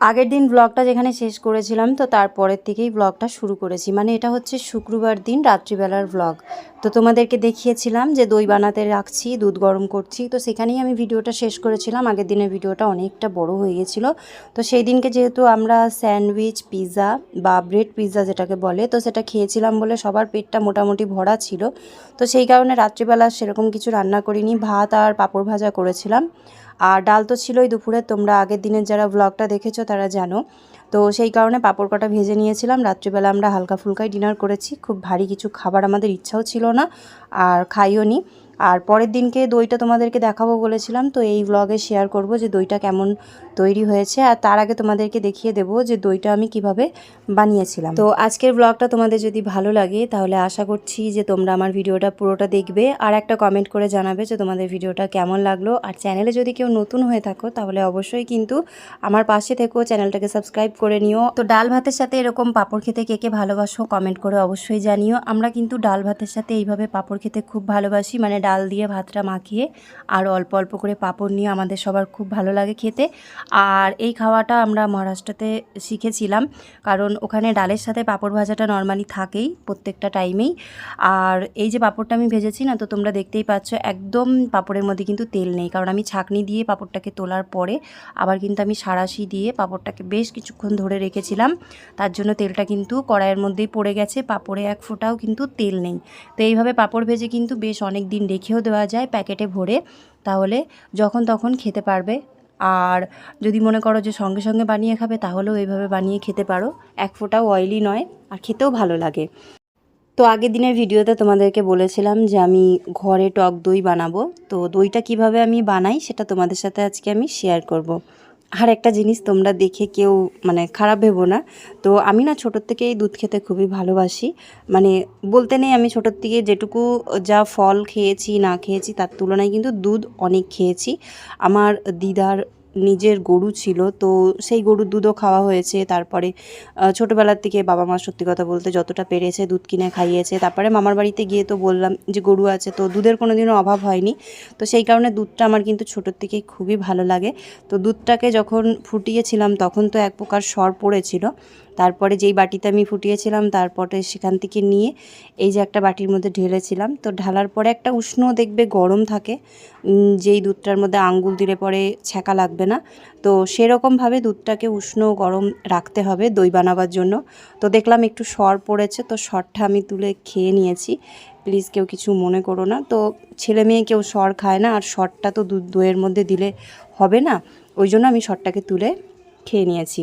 আগের দিন ব্লগটা যেখানে শেষ করেছিলাম, তো তারপরের থেকেই ব্লগটা শুরু করেছি। মানে এটা হচ্ছে শুক্রবার দিন, রাত্রিবেলার ব্লগ তো তোমাদেরকে দেখিয়েছিলাম যে দই বানাতে রাখছি, দুধ গরম করছি। তো সেখানেই আমি ভিডিওটা শেষ করেছিলাম। আগের দিনের ভিডিওটা অনেকটা বড় হয়ে গেছিল। তো সেই দিনকে যেহেতু আমরা স্যান্ডউইচ পিৎজা বা ব্রেড পিৎজা যেটাকে বলে, তো সেটা খেয়েছিলাম বলে সবার পেটটা মোটামুটি ভরা ছিল। তো সেই কারণে রাত্রিবেলা সেরকম কিছু রান্না করিনি। ভাত আর পাঁপড় ভাজা করেছিলাম। আর ডাল তো ছিলই দুপুরে। তোমরা আগের দিনের যারা ব্লগটা দেখেছ তারা জানো। তো সেই কারণে পাঁপড় কটা ভেজে নিয়েছিলাম। রাত্রিবেলা আমরা হালকা ফুলকাই ডিনার করেছি। খুব ভারী কিছু খাবার আমাদের ইচ্ছাও ছিল না, আর খাইও নি। আর পরের দিনকে দইটা তোমাদেরকে দেখাবো বলেছিলাম, তো এই ব্লগে শেয়ার করব যে দইটা কেমন তৈরি হয়েছে। আর তার আগে তোমাদেরকে দেখিয়ে দেবো যে দইটা আমি কীভাবে বানিয়েছিলাম। তো আজকের ব্লগটা তোমাদের যদি ভালো লাগে, তাহলে আশা করছি যে তোমরা আমার ভিডিওটা পুরোটা দেখবে। আর একটা কমেন্ট করে জানাবে যে তোমাদের ভিডিওটা কেমন লাগল। আর চ্যানেলে যদি কেউ নতুন হয়ে থাকো, তাহলে অবশ্যই কিন্তু আমার পাশে থেকেও চ্যানেলটাকে সাবস্ক্রাইব করে নিও। তো ডাল ভাতের সাথে এরকম পাপড় খেতে কে কে ভালোবাসো কমেন্ট করে অবশ্যই জানিও। আমরা কিন্তু ডাল ভাতের সাথে এইভাবে পাপড় খেতে খুব ভালোবাসি মানে ডাল দিয়ে ভাতটা মাখিয়ে আর অল্প অল্প করে পাঁপড় নিয়ে আমাদের সবার খুব ভালো লাগে খেতে। আর এই খাওয়াটা আমরা মহারাষ্ট্রতে শিখেছিলাম, কারণ ওখানে ডালের সাথে পাঁপড় ভাজাটা নর্মালি থাকেই প্রত্যেকটা টাইমেই আর এই যে পাঁপড়টা আমি ভেজেছি না, তো তোমরা দেখতেই পাচ্ছ একদম পাঁপড়ের মধ্যে কিন্তু তেল নেই। কারণ আমি ছাঁকনি দিয়ে পাঁপড়টাকে তোলার পরে আবার কিন্তু আমি সাঁড়াশি দিয়ে পাঁপড়টাকে বেশ কিছুক্ষণ ধরে রেখেছিলাম। তার জন্য তেলটা কিন্তু কড়াইয়ের মধ্যেই পড়ে গেছে, পাঁপড়ে এক ফোঁটাও কিন্তু তেল নেই। তো এইভাবে পাঁপড় ভেজে কিন্তু বেশ অনেক দিন রেখেও দেওয়া যায় প্যাকেটে ভরে, তাহলে যখন তখন খেতে পারবে। আর যদি মনে করো যে সঙ্গে সঙ্গে বানিয়ে খাবে, তাহলেও এইভাবে বানিয়ে খেতে পারো। এক ফোঁটাও অয়েলি নয়, আর খেতেও ভালো লাগে। তো আগের দিনের ভিডিওতে তোমাদেরকে বলেছিলাম যে আমি ঘরে টক দই বানাবো। তো দইটা কীভাবে আমি বানাই, সেটা তোমাদের সাথে আজকে আমি শেয়ার করব। আর একটা জিনিস তোমরা দেখে কেউ মানে খারাপ ভেবো না। তো আমি না ছোটোর থেকেই দুধ খেতে খুবই ভালোবাসি। মানে বলতে নেই আমি ছোটোর থেকে যেটুকু যা ফল খেয়েছি না খেয়েছি তার তুলনায় কিন্তু দুধ অনেক খেয়েছি। আমার দিদার নিজের গরু ছিল, তো সেই গরুর দুধও খাওয়া হয়েছে। তারপরে ছোটোবেলার থেকে বাবা মা সত্যি কথা বলতে যতটা পেরেছে দুধ কিনে খাইয়েছে। তারপরে মামার বাড়িতে গিয়ে তো বললাম যে, গরু আছে। তো দুধের কোনো দিনও অভাব হয়নি। তো সেই কারণে দুধটা আমার কিন্তু ছোটোর থেকেই খুবই ভালো লাগে। তো দুধটাকে যখন ফুটিয়েছিলাম, তখন তো এক প্রকার সর পড়েছিল। তারপরে যেই বাটিতে আমি ফুটিয়েছিলাম, তারপরে সেখান থেকে নিয়ে এই যে একটা বাটির মধ্যে ঢেলেছিলাম। তো ঢালার পরে একটা উষ্ণ দেখবে গরম থাকে যেই দুধটার মধ্যে আঙ্গুল দিলে পরে ছ্যাঁকা লাগবে না। তো সেরকমভাবে দুধটাকে উষ্ণ গরম রাখতে হবে দই বানাবার জন্য। তো দেখলাম একটু সর পড়েছে, তো সরটা আমি তুলে খেয়ে নিয়েছি। প্লিজ কেউ কিছু মনে করো না। তো ছেলে মেয়ে কেউ সর খায় না, আর সরটা তো দুধ দইয়ের মধ্যে দিলে হবে না। ওই জন্য আমি সরটাকে তুলে খেয়ে নিয়েছি।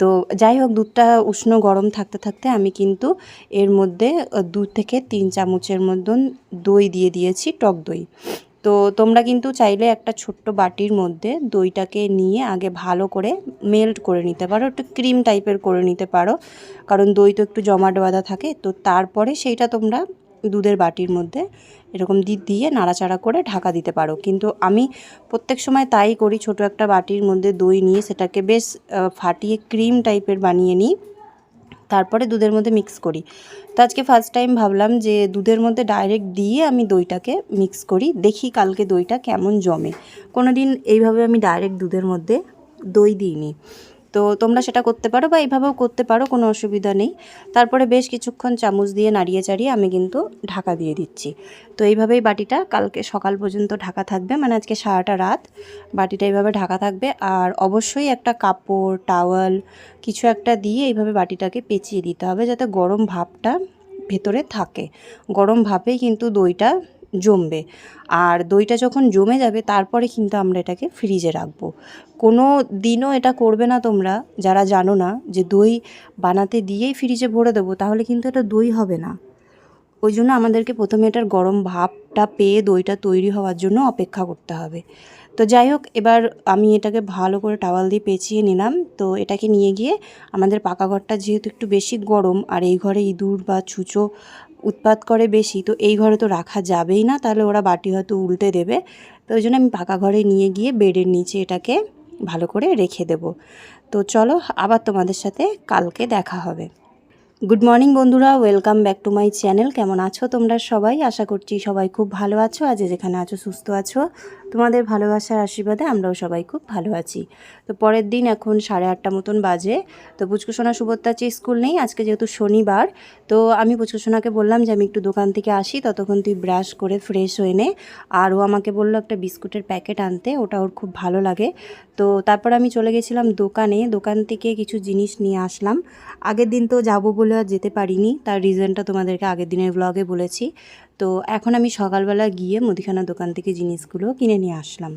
তো যাই হোক, দুধটা উষ্ণ গরম থাকতে থাকতে আমি কিন্তু এর মধ্যে দু থেকে তিন চামচের মতন দই দিয়ে দিয়েছি, টক দই। তো তোমরা কিন্তু চাইলে একটা ছোট্ট বাটির মধ্যে দইটাকে নিয়ে আগে ভালো করে মেল্ট করে নিতে পারো, একটু ক্রিম টাইপের করে নিতে পারো। কারণ দই তো একটু জমাট বাঁধা থাকে, তো তারপরে সেইটা তোমরা দুধের বাটির মধ্যে এরকম দি- দিয়ে নাড়াচাড়া করে ঢাকা দিতে পারো। কিন্তু আমি প্রত্যেক সময় তাই করি, ছোট একটা বাটির মধ্যে দই নিয়ে সেটাকে বেশ ফাটিয়ে ক্রিম টাইপের বানিয়ে নিই, তারপরে দুধের মধ্যে মিক্স করি। তো আজকে ফার্স্ট টাইম ভাবলাম যে দুধের মধ্যে ডাইরেক্ট দিয়ে আমি দইটাকে মিক্স করি, দেখি কালকে দইটা কেমন জমে। কোনো দিন এইভাবে আমি ডাইরেক্ট দুধের মধ্যে দই দিইনি। তো তোমরা সেটা করতে পারো বা এইভাবেও করতে পারো, কোনো অসুবিধা নেই। তারপরে বেশ কিছুক্ষণ চামচ দিয়ে নাড়িয়ে চাড়িয়ে আমি কিন্তু ঢাকা দিয়ে দিচ্ছি। তো এইভাবেই বাটিটা কালকে সকাল পর্যন্ত ঢাকা থাকবে মানে আজকে সারাটা রাত বাটিটা এইভাবে ঢাকা থাকবে। আর অবশ্যই একটা কাপড়, টাওয়াল কিছু একটা দিয়ে এইভাবে বাটিটাকে পেঁচিয়ে দিতে হবে যাতে গরম ভাবটা ভেতরে থাকে। গরম ভাপেই কিন্তু দইটা জমবে। আর দইটা যখন জমে যাবে, তারপরে কিন্তু আমরা এটাকে ফ্রিজে রাখব। কোনো দিনও এটা করবে না তোমরা, যারা জানো না যে দই বানাতে দিয়েই ফ্রিজে ভরে দেবো, তাহলে কিন্তু এটা দই হবে না। ওই জন্য আমাদেরকে প্রথমে এটার গরম ভাবটা পেয়ে দইটা তৈরি হওয়ার জন্য অপেক্ষা করতে হবে। তো যাই হোক, এবার আমি এটাকে ভালো করে টাওয়াল দিয়ে পেঁচিয়ে নিলাম। তো এটাকে নিয়ে গিয়ে আমাদের পাকা ঘরটা যেহেতু একটু বেশি গরম আর এই ঘরে ইঁদুর বা ছুঁচো উৎপাত করে বেশি, তো এই ঘরে তো রাখা যাবেই না, তাহলে ওরা বাটি হয়তো উল্টে দেবে। তো ওই জন্য আমি পাকা ঘরে নিয়ে গিয়ে বেডের নিচে এটাকে ভালো করে রেখে দেব। তো চলো, আবার তোমাদের সাথে কালকে দেখা হবে। গুড মর্নিং বন্ধুরা, welcome back to my channel. কেমন আছো তোমরা সবাই? আশা করছি সবাই খুব ভালো আছো। আজ যেখানে আছো, সুস্থ আছো। তোমাদের ভালোবাসার আশীর্বাদে আমরাও সবাই খুব ভালো আছি। তো পরের দিন এখন সাড়ে আটটা মতন বাজে। তো পুচকুসোনা সুভদ্রাচি স্কুল নেই, আজকে যেহেতু শনিবার, তো আমি পুচকুসোনাকে বললাম যে আমি একটু দোকান থেকে আসি, ততক্ষণ তুই ব্রাশ করে ফ্রেশ হয়ে নে। আর ও আমাকে বলল একটা বিস্কুটের প্যাকেট আনতে, ওটা ওর খুব ভালো লাগে। তো তারপর আমি চলে গেছিলাম দোকানে, দোকান থেকে কিছু জিনিস নিয়ে আসলাম। আগের দিন তো যাব বলে আর যেতে পারিনি, তার রিজনটা তোমাদেরকে আগের দিনের ব্লগে বলেছি। তো এখন আমি সকালবেলা গিয়ে মুদিখানা দোকান থেকে জিনিসগুলো কিনে নিয়ে আসলাম।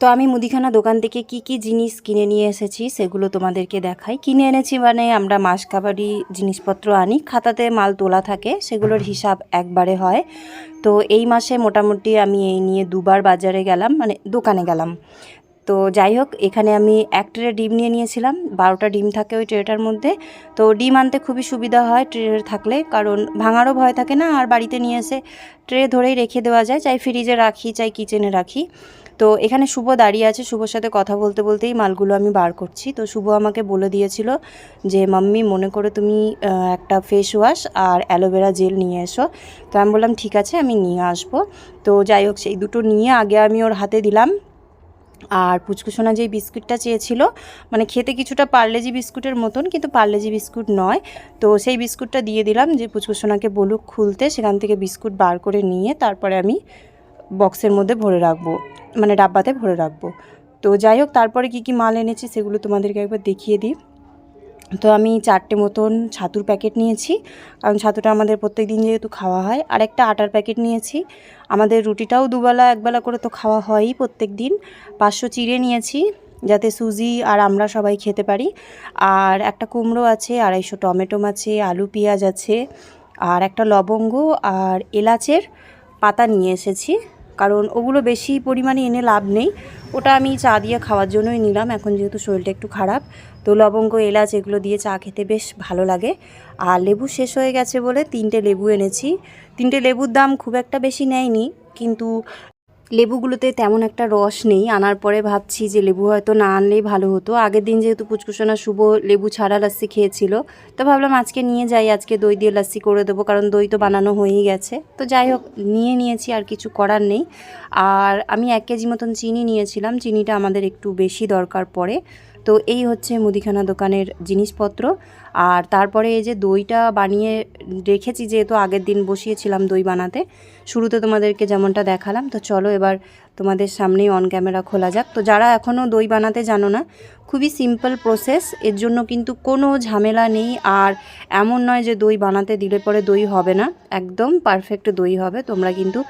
তো আমি মুদিখানা দোকান থেকে কি কি জিনিস কিনে নিয়ে এসেছি সেগুলো তোমাদেরকে দেখাই। কিনে এনেছি মানে আমরা মাস কাবারি জিনিসপত্র আনি, খাতাতে মাল তোলা থাকে, সেগুলোর হিসাব একবারে হয়। তো এই মাসে মোটামুটি আমি এই নিয়ে দুবার বাজারে গেলাম মানে দোকানে গেলাম। তো যাই হোক, এখানে আমি এক ট্রে ডিম নিয়ে নিয়েছিলাম, বারোটা ডিম থাকে ওই ট্রেটার মধ্যে। তো ডিম আনতে খুবই সুবিধা হয় ট্রে থাকলে, কারণ ভাঙারও ভয় থাকে না, আর বাড়িতে নিয়ে এসে ট্রে ধরেই রেখে দেওয়া যায়। চাই ফ্রিজে রাখি, চাই কিচেনে রাখি। তো এখানে শুভ দাঁড়িয়ে আছে, শুভর সাথে কথা বলতে বলতেই মালগুলো আমি বার করছি। তো শুভ আমাকে বলে দিয়েছিল যে, মাম্মি, মনে করে তুমি একটা ফেস ওয়াশ আর অ্যালোভেরা জেল নিয়ে এসো। তো আমি বললাম, ঠিক আছে, আমি নিয়ে আসব। তো যাই হোক, সেই দুটো নিয়ে আগে আমি ওর হাতে দিলাম। আর পুচকুসোনা যেই বিস্কুটটা চেয়েছিল মানে খেতে কিছুটা পার্লেজি বিস্কুটের মতন, কিন্তু পার্লেজি বিস্কুট নয়। তো সেই বিস্কুটটা দিয়ে দিলাম যে পুচকুসোনাকে বলুক খুলতে, সেখান থেকে বিস্কুট বার করে নিয়ে তারপরে আমি বক্সের মধ্যে ভরে রাখব মানে ডাব্বাতে ভরে রাখব। তো যাই হোক, তারপরে কী কী মাল এনেছি সেগুলো তোমাদেরকে একবার দেখিয়ে দিই। তো আমি চারটে মতন ছাতুর প্যাকেট নিয়েছি। কারণ ছাতুটা আমাদের প্রত্যেক দিন যেহেতু খাওয়া হয়, আর একটা আটার প্যাকেট নিয়েছি। আমাদের রুটিটাও দুবেলা, একবেলা করে তো খাওয়া হয়ই প্রত্যেক দিন। পাঁচশো চিড়ে নিয়েছি, যাতে সুজি আর আমরা সবাই খেতে পারি। আর একটা কুমড়ো আছে, আড়াইশো টমেটো আছে আলু পেঁয়াজ আছে, আর একটা লবঙ্গ আর এলাচের পাতা নিয়ে এসেছি। কারণ ওগুলো বেশি পরিমাণে এনে লাভ নেই। ওটা আমি চা দিয়ে খাওয়ার জন্যই নিলাম, এখন যেহেতু শরীরটা একটু খারাপ। তো লবঙ্গ, এলাচ এগুলো দিয়ে চা খেতে বেশ ভালো লাগে। আর লেবু শেষ হয়ে গেছে বলে তিনটে লেবু এনেছি। তিনটে লেবুর দাম খুব একটা বেশি নেয়নি, কিন্তু লেবুগুলোতে তেমন একটা রস নেই। আনার পরে ভাবছি যে লেবু হয়তো না আনলেই ভালো হতো। আগের দিন যেহেতু পুচকুসোনা শুভ লেবু ছাড়া লাস্সি খেয়েছিল, তো ভাবলাম আজকে নিয়ে যাই, আজকে দই দিয়ে লাস্সি করে দেবো, কারণ দই তো বানানো হয়েই গেছে। তো যাই হোক, নিয়ে নিয়েছি, আর কিছু করার নেই। আর আমি এক কেজি মতন চিনি নিয়েছিলাম, চিনিটা আমাদের একটু বেশি দরকার পড়ে। তো এই হচ্ছে মুদিখানা দোকানের জিনিসপত্র। আর তারপরে এই যে দইটা বানিয়ে রেখেছি, যেহেতু আগের দিন বসিয়েছিলাম দই বানাতে, শুরুতে তোমাদেরকে যেমনটা দেখালাম, তো চলো এবার তোমাদের সামনেই অন ক্যামেরা খোলা যাক। তো যারা এখনও দই বানাতে জানো না, খুবই সিম্পল প্রসেস এর জন্য কিন্তু কোনো ঝামেলা নেই। আর এমন নয় যে দই বানাতে দিলে পরে দই হবে না, একদম পারফেক্ট দই হবে। তোমরা কিন্তু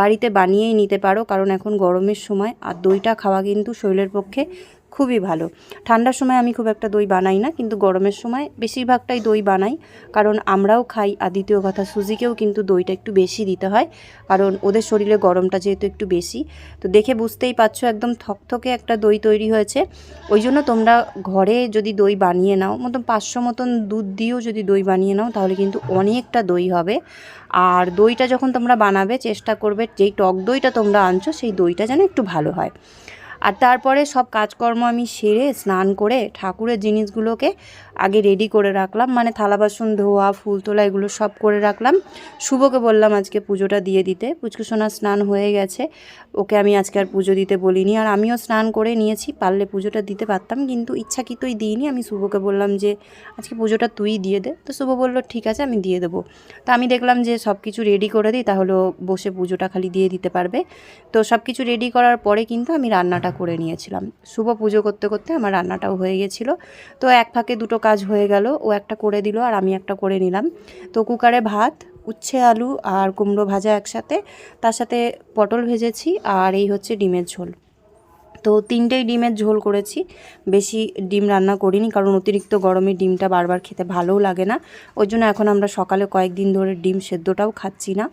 বাড়িতে বানিয়েই নিতে পারো, কারণ এখন গরমের সময়, আর দইটা খাওয়া কিন্তু শরীরের পক্ষে খুবই ভালো। ঠান্ডার সময় আমি খুব একটা দই বানাই না, কিন্তু গরমের সময় বেশিরভাগটাই দই বানাই। কারণ আমরাও খাই, আর দ্বিতীয় কথা, সুজিকেও কিন্তু দইটা একটু বেশি দিতে হয়। কারণ ওদের শরীরে গরমটা যেহেতু একটু বেশি। তো দেখে বুঝতেই পারছ, একদম থকথকে একটা দই তৈরি হয়েছে। ওই জন্য তোমরা ঘরে যদি দই বানিয়ে নাও, মতন পাঁচশো মতন দুধ দিয়েও যদি দই বানিয়ে নাও, তাহলে কিন্তু অনেকটা দই হবে। আর দইটা যখন তোমরা বানাবে, চেষ্টা করবে, যেই টক দইটা তোমরা আনছো, সেই দইটা যেন একটু ভালো হয়। আর তারপরে সব কাজকর্ম আমি সেরে স্নান করে ঠাকুরের জিনিসগুলোকে আগে রেডি করে রাখলাম মানে থালা বাসন, ধোয়া, ফুল তোলা, এগুলো সব করে রাখলাম। শুভকে বললাম আজকে পুজোটা দিয়ে দিতে। পুচকুসোনার স্নান হয়ে গেছে। ওকে আমি আজকে আর পুজো দিতে বলিনি। আর আমিও স্নান করে নিয়েছি, পারলে পুজোটা দিতে পারতাম, কিন্তু ইচ্ছাকৃতই দিইনি। আমি শুভকে বললাম যে, আজকে পুজোটা তুই দিয়ে দে। তো শুভ বলল, ঠিক আছে, আমি দিয়ে দেবো। তো আমি দেখলাম যে সব কিছু রেডি করে দিই, তাহলে বসে পুজোটা খালি দিয়ে দিতে পারবে। তো সব কিছু রেডি করার পরে কিন্তু আমি রান্নাটা করে নিয়েছিলাম। শুভ পুজো করতে করতে আমার রান্নাটাও হয়ে গেছিল। তো এক ফাঁকে দুটো কাজ হয়ে গেল, ও একটা করে দিল আর আমি একটা করে নিলাম। তো কুকারে ভাত, উচ্ছে, আলু আর কুমড়ো ভাজা একসাথে, তার সাথে পটল ভেজেছি আর এই হচ্ছে ডিমের ঝোল। তো তিনটেই ডিমের ঝোল করেছি, বেশি ডিম রান্না করিনি কারণ অতিরিক্ত গরমে ডিমটা বারবার খেতে ভালোও লাগে না। ওই জন্য এখন আমরা সকালে কয়েকদিন ধরে ডিম সেদ্ধটাও খাচ্ছি না।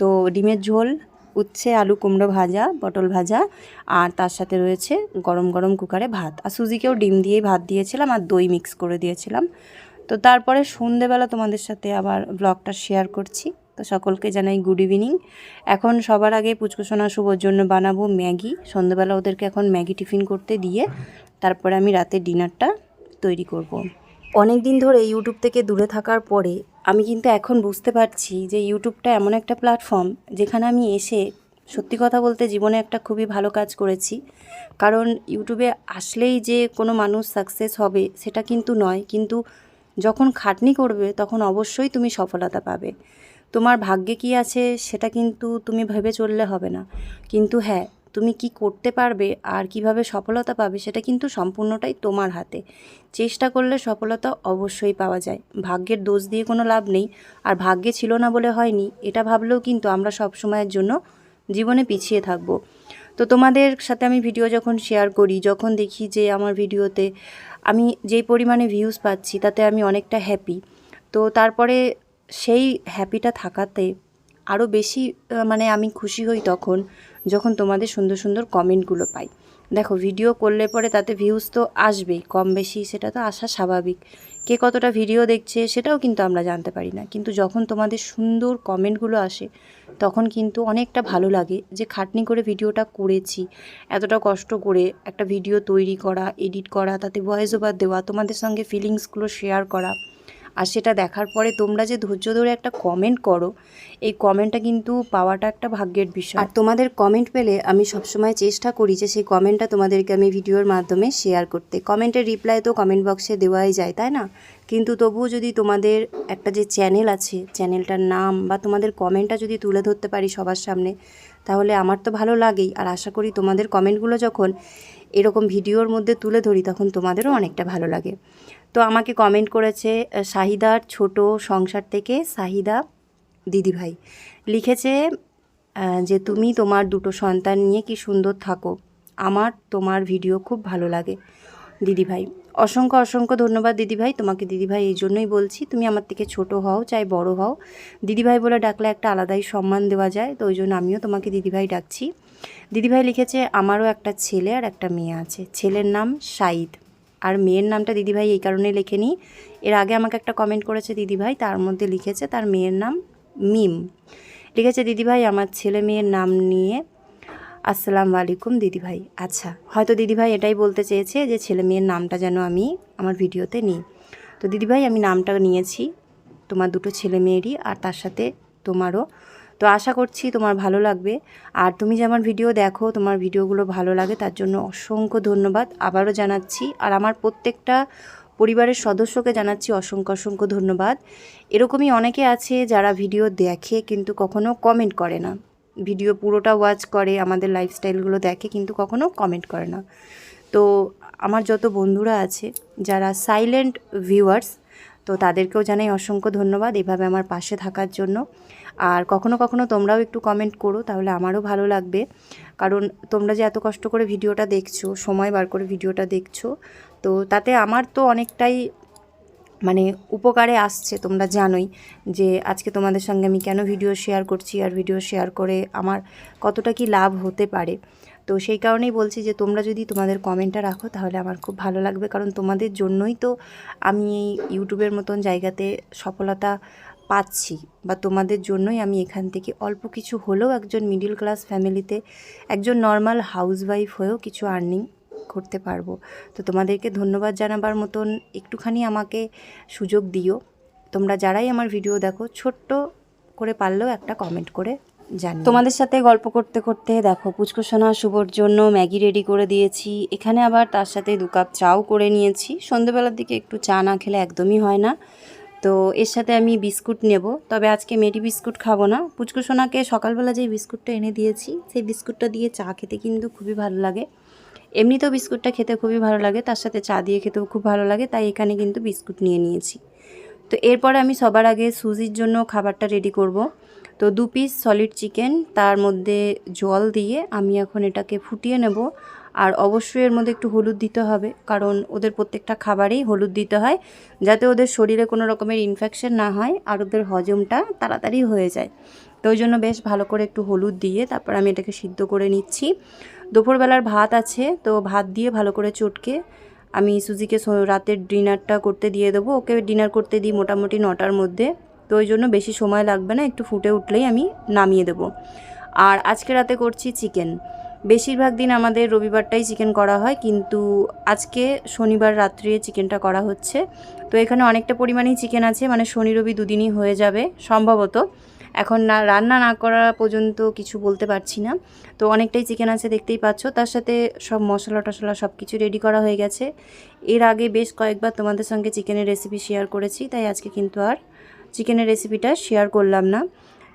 তো ডিমের ঝোল উচ্ছে, আলু, কুমড়ো ভাজা, পটল ভাজা আর তার সাথে রয়েছে গরম গরম কুকারে ভাত। আর সুজিকেও ডিম দিয়েই ভাত দিয়েছিলাম আর দই মিক্স করে দিয়েছিলাম। তো তারপরে সন্ধেবেলা তোমাদের সাথে আবার ব্লগটা শেয়ার করছি। তো সকলকে জানাই গুড ইভিনিং এখন সবার আগে পুচকুসোনা শুভর জন্য বানাবো ম্যাগি। সন্ধেবেলা ওদেরকে এখন ম্যাগি টিফিন করতে দিয়ে তারপরে আমি রাতে ডিনারটা তৈরি করব। অনেক দিন ধরে ইউটিউব থেকে দূরে থাকার পরে আমি কিন্তু এখন বুঝতে পারছি যে ইউটিউবটা এমন একটা প্ল্যাটফর্ম যেখানে আমি এসে সত্যি কথা বলতে জীবনে একটা খুবই ভালো কাজ করেছি। কারণ ইউটিউবে আসলেই যে কোনো মানুষ সাকসেস হবে সেটা কিন্তু নয়, কিন্তু যখন খাটনি করবে তখন অবশ্যই তুমি সফলতা পাবে। তোমার ভাগ্যে কি আছে সেটা কিন্তু তুমি ভেবে চললে হবে না। কিন্তু হ্যাঁ তুমি কি করতে পারবে আর কীভাবে সফলতা পাবে সেটা কিন্তু সম্পূর্ণটাই তোমার হাতে। চেষ্টা করলে সফলতা অবশ্যই পাওয়া যায়। ভাগ্যের দোষ দিয়ে কোনো লাভ নেই। আর ভাগ্যে ছিল না বলে হয়নি, এটা ভাবলেও কিন্তু আমরা সব সময়ের জন্য জীবনে পিছিয়ে থাকব। তো তোমাদের সাথে আমি ভিডিও যখন শেয়ার করি, যখন দেখি যে আমার ভিডিওতে আমি যেই পরিমাণে ভিউজ পাচ্ছি, তাতে আমি অনেকটা হ্যাপি তো তারপরে সেই হ্যাপিটা থাকাতে আরও বেশি মানে আমি খুশি হই তখন। যখন তোমাদের সুন্দর সুন্দর কমেন্টগুলো পাই। দেখো ভিডিও করলে পরে তাতে ভিউজ তো আসবেই, কম বেশি সেটা তো আসা স্বাভাবিক। কে কতটা ভিডিও দেখছে সেটাও কিন্তু আমরা জানতে পারি না। কিন্তু যখন তোমাদের সুন্দর কমেন্টগুলো আসে, তখন কিন্তু অনেকটা ভালো লাগে যে খাটনি করে ভিডিওটা করেছি, এতটা কষ্ট করে একটা ভিডিও তৈরি করা এডিট করা, তাতে ভয়েস ওভার দেওয়া, তোমাদের সঙ্গে ফিলিংসগুলো শেয়ার করা। আর সেটা দেখার পরে তোমরা যে ধৈর্য ধরে একটা কমেন্ট করো, এই কমেন্টটা কিন্তু পাওয়াটা একটা ভাগ্যের বিষয়। আর তোমাদের কমেন্ট পেলে আমি সবসময় চেষ্টা করি যে সেই কমেন্টটা তোমাদেরকে আমি ভিডিওর মাধ্যমে শেয়ার করতে। কমেন্টের রিপ্লাই তো কমেন্ট বক্সে দেওয়াই যায়, তাই না? কিন্তু তবুও যদি তোমাদের একটা যে চ্যানেল আছে চ্যানেলটার নাম বা তোমাদের কমেন্টটা যদি তুলে ধরতে পারি সবার সামনে, তাহলে আমার তো ভালো লাগেই। আর আশা করি তোমাদের কমেন্টগুলো যখন এরকম ভিডিওর মধ্যে তুলে ধরি, তখন তোমাদেরও অনেকটা ভালো লাগে। তো আমাকে কমেন্ট করেছে শাহিদার ছোট সংসার থেকে শাহিদা দিদিভাই। লিখেছে যে তুমি তোমার দুটো সন্তান নিয়ে কি সুন্দর থাকো। আমার তোমার ভিডিও খুব ভালো লাগে দিদিভাই। অসংখ্য অসংখ্য ধন্যবাদ দিদিভাই। তোমাকে দিদিভাই এই জন্যই বলছি, তুমি আমার থেকে ছোট হও, চাই বড় হও। দিদিভাই বলে ডাকলে একটা আলাদাই সম্মান দেওয়া যায়, তো ওই জন্য আমিও তোমাকে দিদিভাই ডাকছি। দিদিভাই লিখেছে, আমারও একটা ছেলে আর একটা মেয়ে আছে। ছেলের নাম সাইদ আর মেয়ের নামটা দিদিভাই এই কারণে লেখেনি এর আগে আমাকে একটা কমেন্ট করেছে দিদিভাই, তার মধ্যে লিখেছে তার মেয়ের নাম মিম। লিখেছে, দিদিভাই, আমার ছেলে মেয়ের নাম নিয়ে আসসালামু আলাইকুম দিদিভাই। আচ্ছা হয়তো দিদিভাই এটাই বলতে চেয়েছে যে ছেলে মেয়ের নামটা যেন আমি আমার ভিডিওতে নিই। তো দিদিভাই, আমি নামটা নিয়েছি। তোমার দুটো ছেলে মেয়েরই আর তার সাথে তোমারও তো আশা করছি তোমার ভালো লাগবে। আর তুমি যে আমার ভিডিও দেখো, তোমার ভিডিওগুলো ভালো লাগে, তার জন্য অসংখ্য ধন্যবাদ। আবারও জানাচ্ছি, আর আমার প্রত্যেকটা পরিবারের সদস্যকে জানাচ্ছি অসংখ্য অসংখ্য ধন্যবাদ। এরকমই অনেকে আছে যারা ভিডিও দেখে কিন্তু কখনো কমেন্ট করে না। ভিডিও পুরোটা ওয়াচ করে, আমাদের লাইফস্টাইলগুলো দেখে কিন্তু কখনো কমেন্ট করে না। তো আমার যত বন্ধুরা আছে, যারা সাইলেন্ট ভিউয়ার্স তো তাদেরকেও জানাই অসংখ্য ধন্যবাদ এভাবে আমার পাশে থাকার জন্য। আর কখনো কখনো তোমরাও একটু কমেন্ট করো, তাহলে আমারও ভালো লাগবে। কারণ তোমরা যে এত কষ্ট করে ভিডিওটা দেখছ, সময় বার করে ভিডিওটা দেখছ, তো তাতে আমার তো অনেকটাই মানে উপকারে আসছে, তোমরা জানোই যে আজকে তোমাদের সঙ্গে আমি কেন ভিডিও শেয়ার করছি আর ভিডিও শেয়ার করে আমার কতটা কি লাভ হতে পারে। তো সেই কারণেই বলছি যে তোমরা যদি তোমাদের কমেন্টটা রাখো, তাহলে আমার খুব ভালো লাগবে। কারণ তোমাদের জন্যই তো আমি এই ইউটিউবের মতন জায়গাতে সফলতা পাচ্ছি বা তোমাদের জন্যই আমি এখান থেকে অল্প কিছু হলেও একজন মিডিল ক্লাস ফ্যামিলিতে একজন নর্মাল হাউসওয়াইফ হয়েও কিছু আর্নিং করতে পারব। তো তোমাদেরকে ধন্যবাদ জানাবার মতন একটুখানি আমাকে সুযোগ দিও। তোমরা যারাই আমার ভিডিও দেখো, ছোট্ট করে পারলেও একটা কমেন্ট করে জানি তোমাদের সাথে গল্প করতে করতে দেখো পুচকুসোনা শুভর জন্য ম্যাগি রেডি করে দিয়েছি। এখানে আবার তার সাথে দু কাপ চাও করে নিয়েছি। সন্ধেবেলার দিকে একটু চা না খেলে একদমই হয় না। তো এর সাথে আমি বিস্কুট নেব। তবে আজকে মেরি বিস্কুট খাব না। পুচকুসোনাকে সকালবেলা যে বিস্কুটটা এনে দিয়েছি, সেই বিস্কুটটা দিয়ে চা খেতে কিন্তু খুবই ভালো লাগে। এমনিতেও বিস্কুটটা খেতে খুবই ভালো লাগে, তার সাথে চা দিয়ে খেতেও খুব ভালো লাগে, তাই এখানে কিন্তু বিস্কুট নিয়ে নিয়েছি। তো এরপরে আমি সবার আগে সুজির জন্য খাবারটা রেডি করব। তো দু পিস সলিড চিকেন, তার মধ্যে জল দিয়ে আমি এখন এটাকে ফুটিয়ে নেব। আর অবশ্যই এর মধ্যে একটু হলুদ দিতে হবে, কারণ ওদের প্রত্যেকটা খাবারেই হলুদ দিতে হয়, যাতে ওদের শরীরে কোনো রকমের ইনফেকশন না হয় আর ওদের হজমটা তাড়াতাড়ি হয়ে যায়। তো ওই জন্য বেশ ভালো করে একটু হলুদ দিয়ে তারপর আমি এটাকে সিদ্ধ করে নিচ্ছি। দুপুরবেলার ভাত আছে, তো ভাত দিয়ে ভালো করে চটকে আমি সুজিকে রাতের ডিনারটা করতে দিয়ে দেবো। ওকে ডিনার করতে দিই মোটামুটি নটার মধ্যে, তো ওই জন্য বেশি সময় লাগবে না, একটু ফুটে উঠলেই আমি নামিয়ে দেবো। আর আজকে রাতে করছি চিকেন। বেশিরভাগ দিন আমাদের রবিবারটাই চিকেন করা হয়, কিন্তু আজকে শনিবার রাত্রে চিকেনটা করা হচ্ছে। তো এখানে অনেকটা পরিমাণেই চিকেন আছে মানে শনি রবি দুদিনই হয়ে যাবে, সম্ভবত। এখন না, রান্না না করা পর্যন্ত কিছু বলতে পারছি না। তো অনেকটাই চিকেন আছে, দেখতেই পাচ্ছ। তার সাথে সব মশলা টশলা সব কিছু রেডি করা হয়ে গেছে। এর আগে বেশ কয়েকবার তোমাদের সঙ্গে চিকেনের রেসিপি শেয়ার করেছি, তাই আজকে কিন্তু আর চিকেনের রেসিপিটা শেয়ার করলাম না।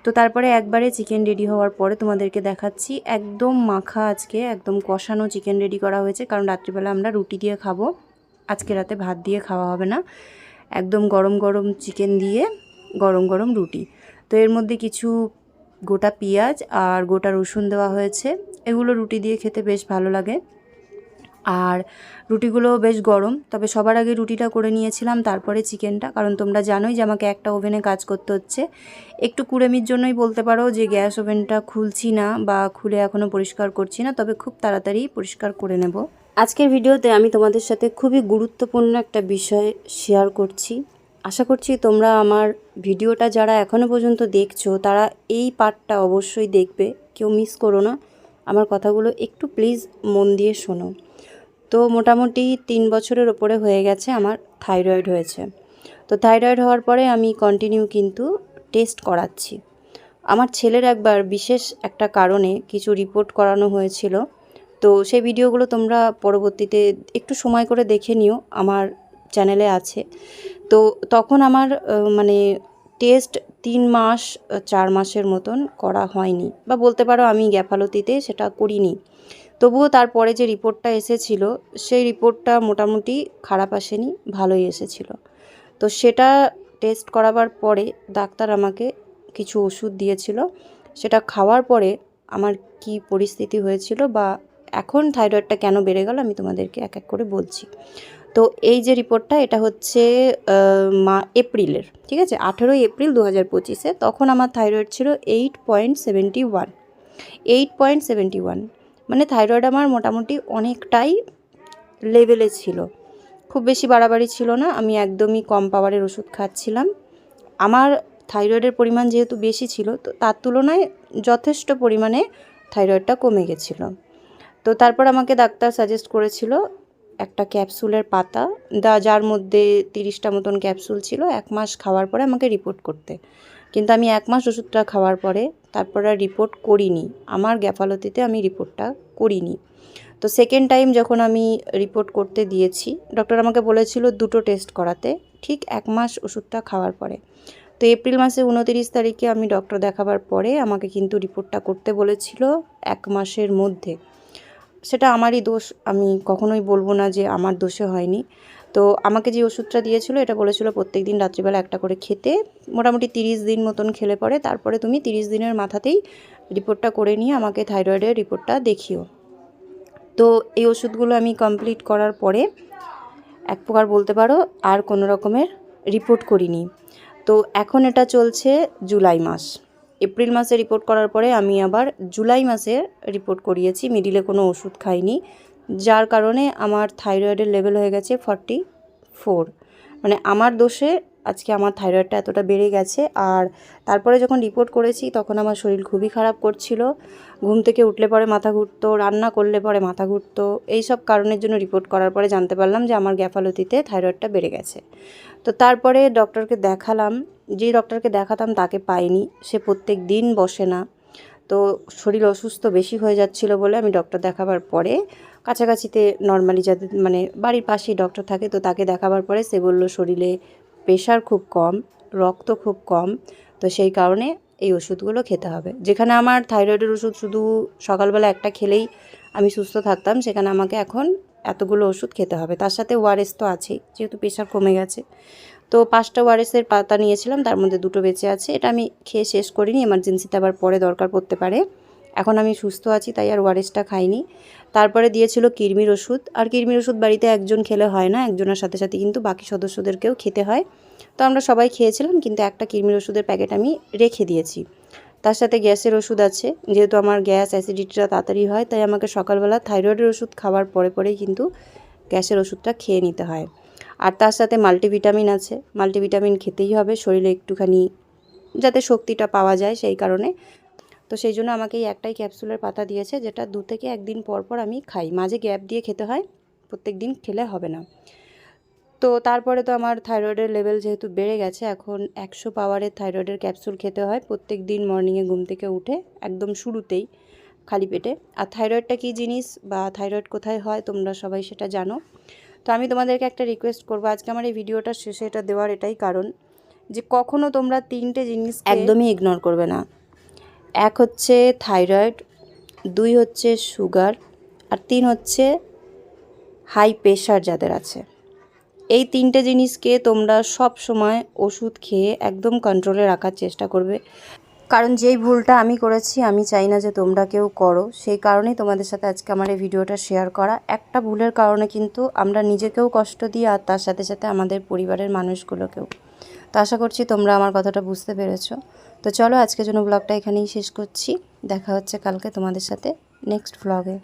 তো তারপরে একবারে চিকেন রেডি হওয়ার পরে তোমাদেরকে দেখাচ্ছি, একদম মাখা আজকে, একদম কষানো চিকেন রেডি করা হয়েছে, কারণ রাত্রিবেলা আমরা রুটি দিয়ে খাব। আজকে রাতে ভাত দিয়ে খাওয়া হবে না। একদম গরম গরম চিকেন দিয়ে গরম গরম রুটি। তো এর মধ্যে কিছু গোটা পেঁয়াজ আর গোটা রসুন দেওয়া হয়েছে। এগুলো রুটি দিয়ে খেতে বেশ ভালো লাগে। আর রুটিগুলো বেশ গরম, তবে সবার আগে রুটিটা করে নিয়েছিলাম, তারপরে চিকেনটা। কারণ তোমরা জানোই যে আমাকে একটা ওভেনে কাজ করতে হচ্ছে। একটু কুড়েমির জন্যই বলতে পারো যে গ্যাস ওভেনটা খুলছি না বা খুলে এখনও পরিষ্কার করছি না, তবে খুব তাড়াতাড়ি পরিষ্কার করে নেব। আজকের ভিডিওতে আমি তোমাদের সাথে খুবই গুরুত্বপূর্ণ একটা বিষয় শেয়ার করছি। আশা করছি তোমরা আমার ভিডিওটা যারা এখনও পর্যন্ত দেখছ, তারা এই পার্টটা অবশ্যই দেখবে। কেউ মিস করো না। আমার কথাগুলো একটু প্লিজ মন দিয়ে শোনো। তো মোটামুটি তিন বছরের ওপরে হয়ে গেছে, আমার থাইরয়েড হয়েছে। তো থাইরয়েড হওয়ার পরে আমি কন্টিনিউ কিন্তু টেস্ট করাচ্ছি। আমার ছেলের একবার বিশেষ একটা কারণে কিছু রিপোর্ট করানো হয়েছিল। তো সেই ভিডিওগুলো তোমরা পরবর্তীতে একটু সময় করে দেখে নিও, আমার চ্যানেলে আছে। তো তখন আমার মানে টেস্ট তিন মাস, চার মাসের মতন করা হয়নি। বা বলতে পারো আমি গ্যাফালতিতে সেটা করিনি। তবুও তারপরে যে রিপোর্টটা এসেছিল, সেই রিপোর্টটা মোটামুটি খারাপ আসেনি, ভালোই এসেছিল। তো সেটা টেস্ট করাবার পরে ডাক্তার আমাকে কিছু ওষুধ দিয়েছিল। সেটা খাওয়ার পরে আমার কি পরিস্থিতি হয়েছিল বা এখন থাইরয়েডটা কেন বেড়ে গেল আমি তোমাদেরকে এক এক করে বলছি। তো এই যে রিপোর্টটা, এটা হচ্ছে মা, এপ্রিলের, ঠিক আছে? আঠেরোই এপ্রিল দু হাজার পঁচিশে, তখন আমার থাইরয়েড ছিল eight point seventy one. Eight point seventy one. মানে থাইরয়েড আমার মোটামুটি অনেকটাই লেভেলে ছিল। খুব বেশি বাড়াবাড়ি ছিল না, আমি একদমই কম পাওয়ারের ওষুধ খাচ্ছিলাম। আমার থাইরয়েডের পরিমাণ যেহেতু বেশি ছিল, তো তার তুলনায় যথেষ্ট পরিমাণে থাইরয়েডটা কমে গেছিল। তো তারপর আমাকে ডাক্তার সাজেস্ট করেছিল একটা ক্যাপসুলের পাতা, দা, যার মধ্যে তিরিশটা মতন ক্যাপসুল ছিল, এক মাস খাওয়ার পরে আমাকে রিপোর্ট করতে। কিন্তু আমি এক মাস ওষুধটা খাওয়ার পরে তারপর আর রিপোর্ট করিনি। আমার গ্যাফালতিতে আমি রিপোর্টটা করিনি। তো সেকেন্ড টাইম যখন আমি রিপোর্ট করতে দিয়েছি ডক্টর আমাকে বলেছিল দুটো টেস্ট করাতে, ঠিক এক মাস ওষুধটা খাওয়ার পরে। তো এপ্রিল মাসে উনতিরিশ তারিখে আমি ডক্টর দেখাবার পরে আমাকে কিন্তু রিপোর্টটা করতে বলেছিল এক মাসের মধ্যে। সেটা আমারই দোষ, আমি কখনোই বলব না যে আমার দোষে হয়নি। তো আমাকে যে ওষুধটা দিয়েছিল, এটা বলেছিল প্রত্যেক দিন রাত্রিবেলা একটা করে খেতে। মোটামুটি তিরিশ দিন মতন খেলে পরে, তারপরে তুমি তিরিশ দিনের মাথাতেই রিপোর্টটা করে নিয়ে আমাকে থাইরয়েডের রিপোর্টটা দেখিও। তো এই ওষুধগুলো আমি কমপ্লিট করার পরে এক প্রকার বলতে পারো আর কোনো রকমের রিপোর্ট করিনি। তো এখন এটা চলছে জুলাই মাস। এপ্রিল মাসে রিপোর্ট করার পরে আমি আবার জুলাই মাসে রিপোর্ট করিয়েছি, মিডিলে কোনো ওষুধ খাইনি। যার কারণে আমার থাইরয়েডের লেভেল হয়ে গেছে ফর্টি ফোর মানে আমার দোষে আজকে আমার থাইরয়েডটা এতটা বেড়ে গেছে আর তারপরে যখন রিপোর্ট করেছি তখন আমার শরীর খুবই খারাপ করছিল। ঘুম থেকে উঠলে পরে মাথা ঘুরতো, রান্না করলে পরে মাথা ঘুরতো। এই সব কারণের জন্য রিপোর্ট করার পরে জানতে পারলাম যে আমার গ্যাফালতিতে থাইরয়েডটা বেড়ে গেছে। তো তারপরে ডক্টরকে দেখালাম। যে ডক্টরকে দেখাতাম তাকে পাইনি। সে প্রত্যেক দিন বসে না। তো শরীর অসুস্থ বেশি হয়ে যাচ্ছিল বলে আমি ডক্টর দেখাবার পরে কাছাকাছিতে নর্মালি যাদের মানে বাড়ির পাশেই ডক্টর থাকে, তো তাকে দেখাবার পরে সে বলল, শরীরে প্রেশার খুব কম, রক্ত খুব কম। তো সেই কারণে এই ওষুধগুলো খেতে হবে। যেখানে আমার থাইরয়েডের ওষুধ শুধু সকালবেলা একটা খেলেই আমি সুস্থ থাকতাম, সেখানে আমাকে এখন এতগুলো ওষুধ খেতে হবে। তার সাথে ওআরএস তো আছেই, যেহেতু প্রেশার কমে গেছে। তো পাঁচটা ওআরএসের পাতা নিয়েছিলাম, তার মধ্যে দুটো বেঁচে আছে। এটা আমি খেয়ে শেষ করিনি এমার্জেন্সিতে আবার পরে দরকার পড়তে পারে। এখন আমি সুস্থ আছি, তাই আর ওআরএসটা খাইনি। তারপরে দিয়েছিল কিরমির ওষুধ। আর কিরমির ওষুধ বাড়িতে একজন খেলে হয় না, একজনের সাথে সাথে কিন্তু বাকি সদস্যদেরকেও খেতে হয়। তো আমরা সবাই খেয়েছিলাম, কিন্তু একটা কিরমির ওষুধের প্যাকেট আমি রেখে দিয়েছি। তার সাথে গ্যাসের ওষুধ আছে, যেহেতু আমার গ্যাস অ্যাসিডিটিটা তাড়াতাড়ি হয়, তাই আমাকে সকালবেলা থাইরয়েডের ওষুধ খাওয়ার পরে পরেই কিন্তু গ্যাসের ওষুধটা খেয়ে নিতে হয়। আর তার সাথে মাল্টিভিটামিন আছে, মাল্টিভিটামিন খেতেই হবে, শরীরে একটুখানি যাতে শক্তিটা পাওয়া যায় সেই কারণে। তো সেই জন্য আমাকে এই একটাই ক্যাপসুলের পাতা দিয়েছে, যেটা দু থেকে একদিন পর পর আমি খাই। মাঝে গ্যাপ দিয়ে খেতে হয়, প্রত্যেক দিন খেলে হবে না। তো তারপরে তো আমার থাইরয়েডের লেভেল যেহেতু বেড়ে গেছে, এখন একশো পাওয়ারের থাইরয়েডের ক্যাপসুল খেতে হয়, প্রত্যেক দিন মর্নিংয়ে ঘুম থেকে উঠে, একদম শুরুতেই, খালি পেটে। আর থাইরয়েডটা কী জিনিস বা থাইরয়েড কোথায় হয় তোমরা সবাই সেটা জানো। তো আমি তোমাদেরকে একটা রিকোয়েস্ট করব, আজকে আমার এই ভিডিওটা শেষে এটা দেওয়ার এটাই কারণ, যে কখনো তোমরা তিনটে জিনিস একদমই ইগনোর করবে না। এক হচ্ছে থাইরয়েড, দুই হচ্ছে সুগার, আর তিন হচ্ছে হাই প্রেশার যাদের আছে। এই তিনটে জিনিসকে তোমরা সব সময় ওষুধ খেয়ে একদম কন্ট্রোলে রাখার চেষ্টা করবে। কারণ যেই ভুলটা আমি করেছি, আমি চাই না যে তোমরা কেউ করো। সেই কারণেই তোমাদের সাথে আজকে আমার এই ভিডিওটা শেয়ার করা। একটা ভুলের কারণে কিন্তু আমরা নিজেকেও কষ্ট দিই, আর তার সাথে সাথে আমাদের পরিবারের মানুষগুলোকেও। তো আশা করছি তোমরা আমার কথাটা বুঝতে পেরেছ। তো চলো আজকের জন্য ব্লগটা এখানেই শেষ করছি। দেখা হচ্ছে কালকে তোমাদের সাথে নেক্সট ব্লগে।